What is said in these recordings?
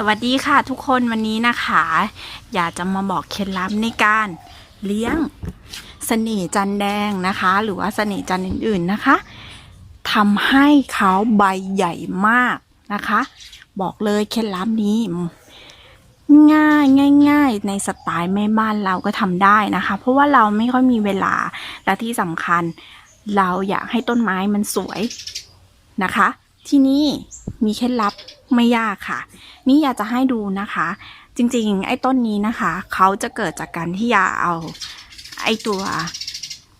สวัสดีค่ะทุกคนวันนี้นะคะ อยากจะมาบอกเคล็ดลับในการเลี้ยงเสน่ห์จันแดงนะคะ หรือว่าเสน่ห์จันอื่น ๆนะคะทำให้เขาใบใหญ่มากนะคะ บอกเลยเคล็ดลับนี้ ง่ายง่ายง่ายในสไตล์แม่บ้านเราก็ทำได้นะคะ เพราะว่าเราไม่ค่อยมีเวลาและที่สำคัญ เราอยากให้ต้นไม้มันสวยนะคะ ที่นี่มีเคล็ดลับไม่ยากค่ะ นี่อยากจะให้ดูนะคะ จริงๆ ไอ้ต้นนี้นะคะ เขาจะเกิดจากการที่ยาเอา ไอ้ตัว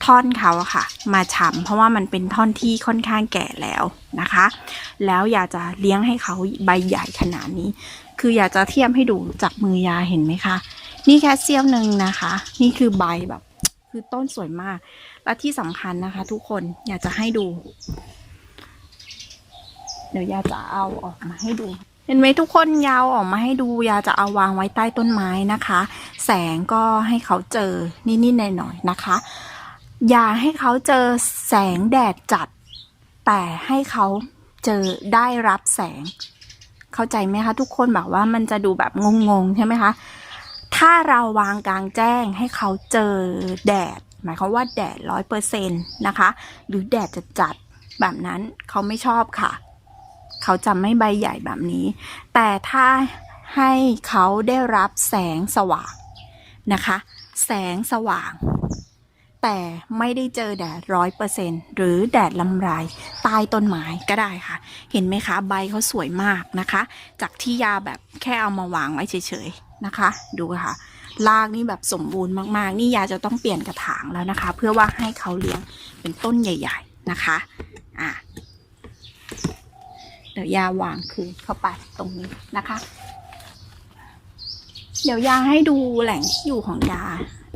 ท่อนเขาอะค่ะ มาฉ่ำเพราะว่ามันเป็นท่อนที่ค่อนข้างแก่แล้วนะคะ แล้วอยากจะเลี้ยงให้เขาใบใหญ่ขนาดนี้ คืออยากจะเทียบให้ดูจากมือยาเห็นไหมคะ นี่แค่เสี้ยวหนึ่งนะคะ นี่คือใบแบบ คือต้นสวยมาก และที่สำคัญนะคะ ทุกคนอยากจะให้ดู เดี๋ยวยาจะเอาออกมาให้ดู เห็นไหมทุกคนยาวออกมาให้ดูยาจะเอาวางไว้ใต้ต้นไม้นะคะ แสงก็ให้เขาเจอนิดๆหน่อยๆนะคะ อย่าให้เขาเจอแสงแดดจัด แต่ให้เขาเจอได้รับแสง เข้าใจไหมคะ ทุกคนแบบว่ามันจะดูแบบงงๆใช่ไหมคะถ้าเราวางกลางแจ้งให้เขาเจอแดด หมายความว่าแดดร้อยเปอร์เซ็นต์นะคะ หรือแดดจะจัดแบบนั้นเขาไม่ชอบค่ะ เขาจะไม่ใบใหญ่แบบนี้ แต่ถ้าให้เขาได้รับแสงสว่างนะคะ แสงสว่าง แต่ไม่ได้เจอแดดร้อยเปอร์เซ็นหรือแดดลำไรใต้ต้นไม้ก็ได้ค่ะ เห็นไหมคะ ใบเขาสวยมากนะคะ จากที่ยาแบบแค่เอามาวางไว้เฉยๆนะคะ ดูค่ะรากนี่แบบสมบูรณ์มากๆ นี่ยาจะต้องเปลี่ยนกระถางแล้วนะคะ เพื่อว่าให้เขาเลี้ยงเป็นต้นใหญ่ ๆ นะคะ อะ ดี๋ยวยาวางคืนเข้าไปตรงนี้นะคะ เดี๋ยวยาให้ดูแหล่งที่อยู่ของยา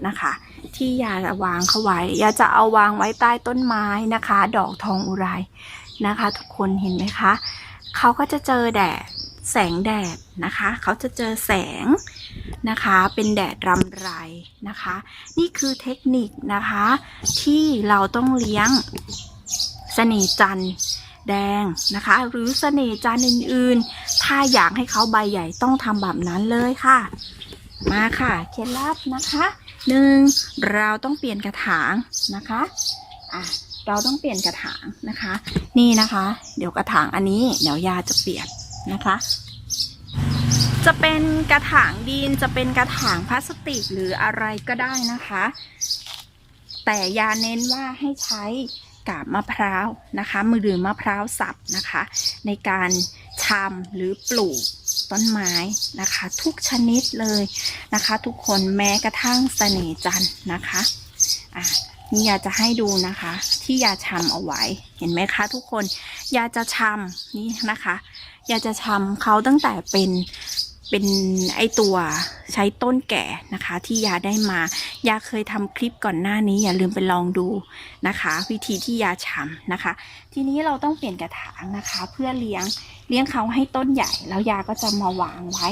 นะคะ ที่ยาจะวางเขาไว้ยาจะเอาวางไว้ใต้ต้นไม้นะคะ ดอกทองอุไรนะคะ ทุกคนเห็นไหมคะเขาก็จะเจอแดดแสงแดดนะคะ เขาจะเจอแสงนะคะ เป็นแดดรำไรนะคะ นี่คือเทคนิคนะคะ ที่เราต้องเลี้ยงเสน่จันทร์ แดงนะคะ หรือเสน่ห์จันอื่นๆ ถ้าอยากให้เขาใบใหญ่ต้องทำแบบนั้นเลยค่ะ มาค่ะเคล็ดลับนะคะหนึ่งเราต้องเปลี่ยนกระถางนะคะอะเราต้องเปลี่ยนกระถางนะคะ นี่นะคะ เดี๋ยวกระถางอันนี้เดี๋ยวยาจะเปลี่ยนนะคะ จะเป็นกระถางดินจะเป็นกระถางพลาสติกหรืออะไรก็ได้นะคะ แต่ยาเน้นว่าให้ใช้ กาบมะพร้าวนะคะมือหรือมะพร้าวสับนะคะ ในการชำหรือปลูกต้นไม้นะคะ ทุกชนิดเลยนะคะ ทุกคนแม้กระทั่งเสน่จันนะคะอะนี่อยากจะให้ดูนะคะ ที่ยาชำเอาไว้เห็นไหมคะทุกคนยาจะชำนี่นะคะ ยาจะชำเขาตั้งแต่เป็น เป็นไอตัวใช้ต้นแก่นะคะ ที่ยาได้มายาเคยทำคลิปก่อนหน้านี้อย่าลืมไปลองดูนะคะ วิธีที่ยาชำนะคะ ทีนี้เราต้องเปลี่ยนกระถางนะคะ เพื่อเลี้ยงเลี้ยงเขาให้ต้นใหญ่ แล้วยาก็จะมาวางไว้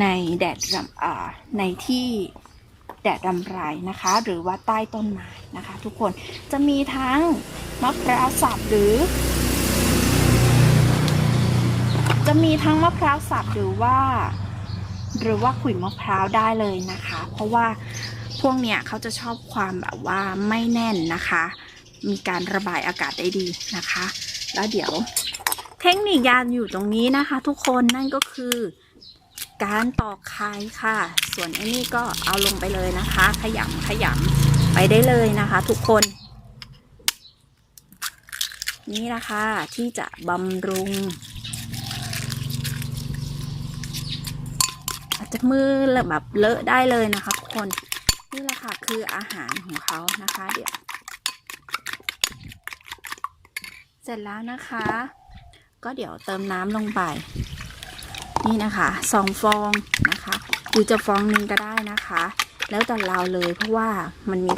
ในแดดรำในที่แดดรำไรนะคะ หรือว่าใต้ต้นไม้นะคะ ทุกคนจะมีทั้งมะพร้าวสับหรือ จะมีทั้งมะพร้าวสับหรือว่า หรือว่าขุยมะพร้าวได้เลยนะคะ เพราะว่าพวกเนี้ยเขาจะชอบความแบบว่าไม่แน่นนะคะ มีการระบายอากาศได้ดีนะคะ แล้วเดี๋ยวเทคนิคยานอยู่ตรงนี้นะคะ ทุกคนนั่นก็คือการตอกไข่ค่ะ ส่วนไอ้นี่ก็เอาลงไปเลยนะคะ ขยำขยำไปได้เลยนะคะ ทุกคน นี่นะคะที่จะบำรุง อาจะมือแบบเลอะได้เลยนะคะทุกคนนี่แหละค่ะคืออาหารของเขานะคะ เดี๋ยว เสร็จแล้วนะคะ ก็เดี๋ยวเติมน้ำลงไป นี่นะคะสองฟองนะคะหรือจะฟองหนึ่งก็ได้นะคะ แล้วแต่เราเลยเพราะว่ามันมี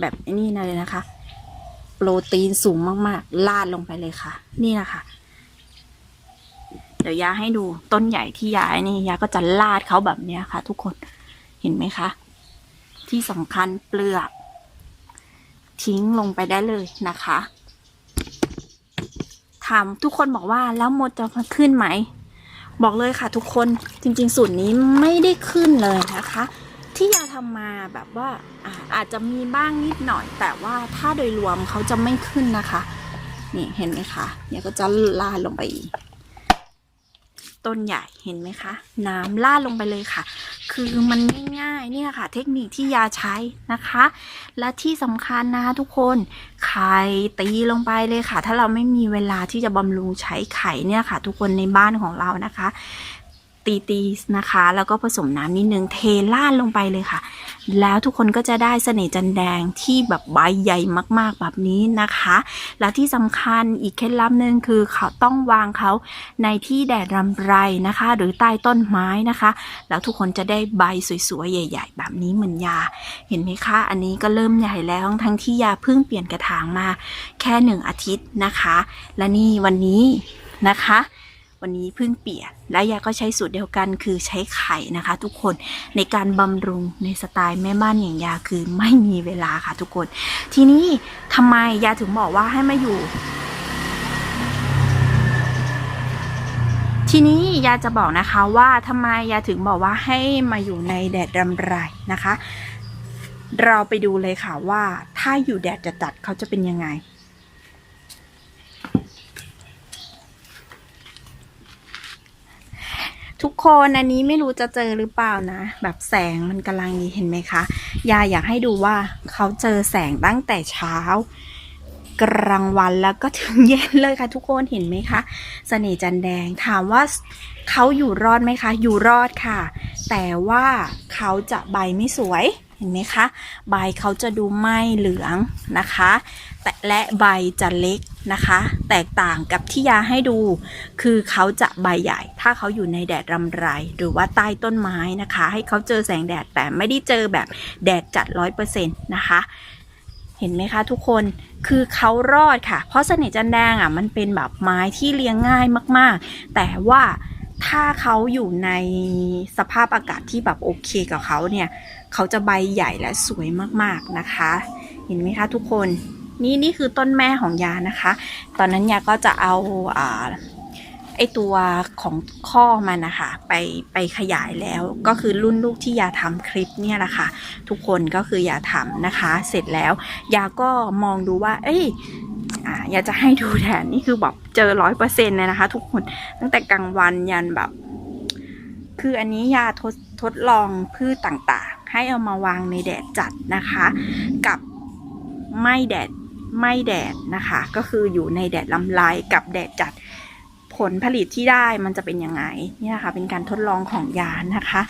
แบบนี่นะเลยนะคะ โปรตีนสูงมากๆลาดลงไปเลยค่ะ นี่นะคะ ดี๋ยวยาให้ดูต้นใหญ่ที่ยายนี่ยาก็จะลาดเขาแบบเนี้ยค่ะ ทุกคนเห็นไหมคะ ที่สำคัญเปลือก ทิ้งลงไปได้เลยนะคะถามทุกคนบอกว่าแล้วมดจะขึ้นไหม บอกเลยค่ะ ทุกคนจริง ๆ สูตรนี้ไม่ได้ขึ้นเลยนะคะ ที่ยาทำมาแบบว่าอ่าอาจจะมีบ้างนิดหน่อย แต่ว่าถ้าโดยรวมเขาจะไม่ขึ้นนะคะ นี่เห็นไหมคะเนี่ยก็จะลาดลงไปอีก ต้นใหญ่เห็นไหมคะ น้ำลาดลงไปเลยค่ะ คือมันง่ายๆนี่ค่ะ เทคนิคที่ยาใช้นะคะ และที่สำคัญนะคะทุกคนไข่ตีลงไปเลยค่ะ ถ้าเราไม่มีเวลาที่จะบำรุงใช้ไข่เนี่ยค่ะ ทุกคนในบ้านของเรานะคะ ตีตีๆนะคะ แล้วก็ผสมน้ำนิดนึงเทลาดลงไปเลยค่ะ แล้วทุกคนก็จะได้เสน่ห์จันแดงที่แบบใบใหญ่มากๆแบบนี้นะคะ และที่สำคัญอีกเคล็ดลับหนึ่งคือเขาต้องวางเขาในที่แดดรำไรนะคะ หรือใต้ต้นไม้นะคะ แล้วทุกคนจะได้ใบสวยๆ ใหญ่ ๆ แบบนี้เหมือนยา เห็นไหมคะ อันนี้ก็เริ่มใหญ่แล้วทั้งที่ยาเพิ่งเปลี่ยนกระถางมาแค่หนึ่งอาทิตย์นะคะ และนี่วันนี้นะคะ วันนี้เพิ่งเปลี่ยน และยาก็ใช้สูตรเดียวกันคือใช้ไข่นะคะ ทุกคนในการบำรุงในสไตล์แม่บ้านอย่างยาคือไม่มีเวลาค่ะทุกคน ทีนี้ทำไมยาถึงบอกว่าให้มาอยู่ ทีนี้ยาจะบอกนะคะว่าทำไมยาถึงบอกว่าให้มาอยู่ในแดดรำไรนะคะ เราไปดูเลยค่ะว่าถ้าอยู่แดดจัดๆเขาจะเป็นยังไง ทุกคนอันนี้ไม่รู้จะเจอหรือเปล่านะ แบบแสงมันกำลังดีเห็นไหมคะ ยาอยากให้ดูว่าเขาเจอแสงตั้งแต่เช้า กลางวันแล้วก็ถึงเย็นเลยค่ะ ทุกคนเห็นไหมคะเสน่ห์จันแดงถามว่าเขาอยู่รอดไหมคะ อยู่รอดค่ะ แต่ว่าเขาจะใบไม่สวยเห็นไหมคะ ใบเขาจะดูไม่เหลืองนะคะ แต่และใบจะเล็ก นะคะ แตกต่างกับที่ยาให้ดู คือเขาจะใบใหญ่ ถ้าเขาอยู่ในแดดรำไร หรือว่าใต้ต้นไม้นะคะ ให้เขาเจอแสงแดดแต่ไม่ได้เจอแบบแดดจัดร้อยเปอร์เซ็นต์นะคะเห็นไหมคะทุกคน คือเขารอดค่ะ เพราะเสน่ห์จันแดงอะมันเป็นแบบไม้ที่เลี้ยงง่ายมาก ๆ แต่ว่าถ้าเขาอยู่ในสภาพอากาศที่แบบโอเคกับเขาเนี่ย เขาจะใบใหญ่และสวยมากๆนะคะ เห็นไหมคะทุกคน นี่นี่คือต้นแม่ของยานะคะ ตอนนั้นยาก็จะเอาอ่าไอตัวของข้อมันนะคะไปไปขยายแล้วก็คือรุ่นลูกที่ยาทำคลิปเนี่ยแหละค่ะ ทุกคนก็คือยาทำนะคะ เสร็จแล้วยาก็มองดูว่า เอ้ยอยากจะให้ดูแทนนี่คือแบบเจอร้อยเปอร์เซ็นต์เลยนะคะ ทุกคนตั้งแต่กลางวันยันแบบ คืออันนี้ยาทดทดลองพืชต่างๆ ให้เอามาวางในแดดจัดนะคะ กับไม่แดด ไม่แดดนะคะ ก็คืออยู่ในแดดลำลายกับแดดจัดผลผลิตที่ได้มันจะเป็นยังไงนี่นะคะเป็นการทดลองของยานะคะ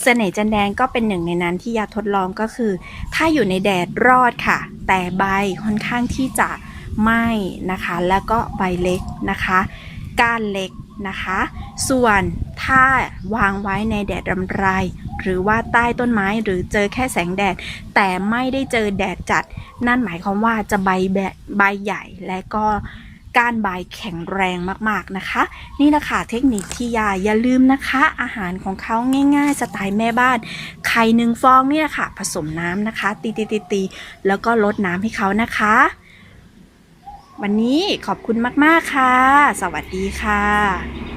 เสน่ห์จันแดงก็เป็นหนึ่งในนั้นที่ยาทดลองก็คือ ถ้าอยู่ในแดดรอดค่ะ แต่ใบค่อนข้างที่จะไหม้นะคะ แล้วก็ใบเล็กนะคะก้านเล็กนะคะ ส่วนถ้าวางไว้ในแดดรำไร หรือว่าใต้ต้นไม้หรือเจอแค่แสงแดด แต่ไม่ได้เจอแดดจัด นั่นหมายความว่าจะใบแบบใบใหญ่และก็ก้านใบแข็งแรงมากๆนะคะ นี่นะคะเทคนิคที่ยาอย่าลืมนะคะ อาหารของเขาง่ายๆ สไตล์แม่บ้าน ไข่หนึ่งฟองนี่ยค่ะ ผสมน้ำนะคะ ตีตีตีตีๆแล้วก็ลดน้ำให้เขานะคะ วันนี้ขอบคุณมากๆค่ะ สวัสดีค่ะ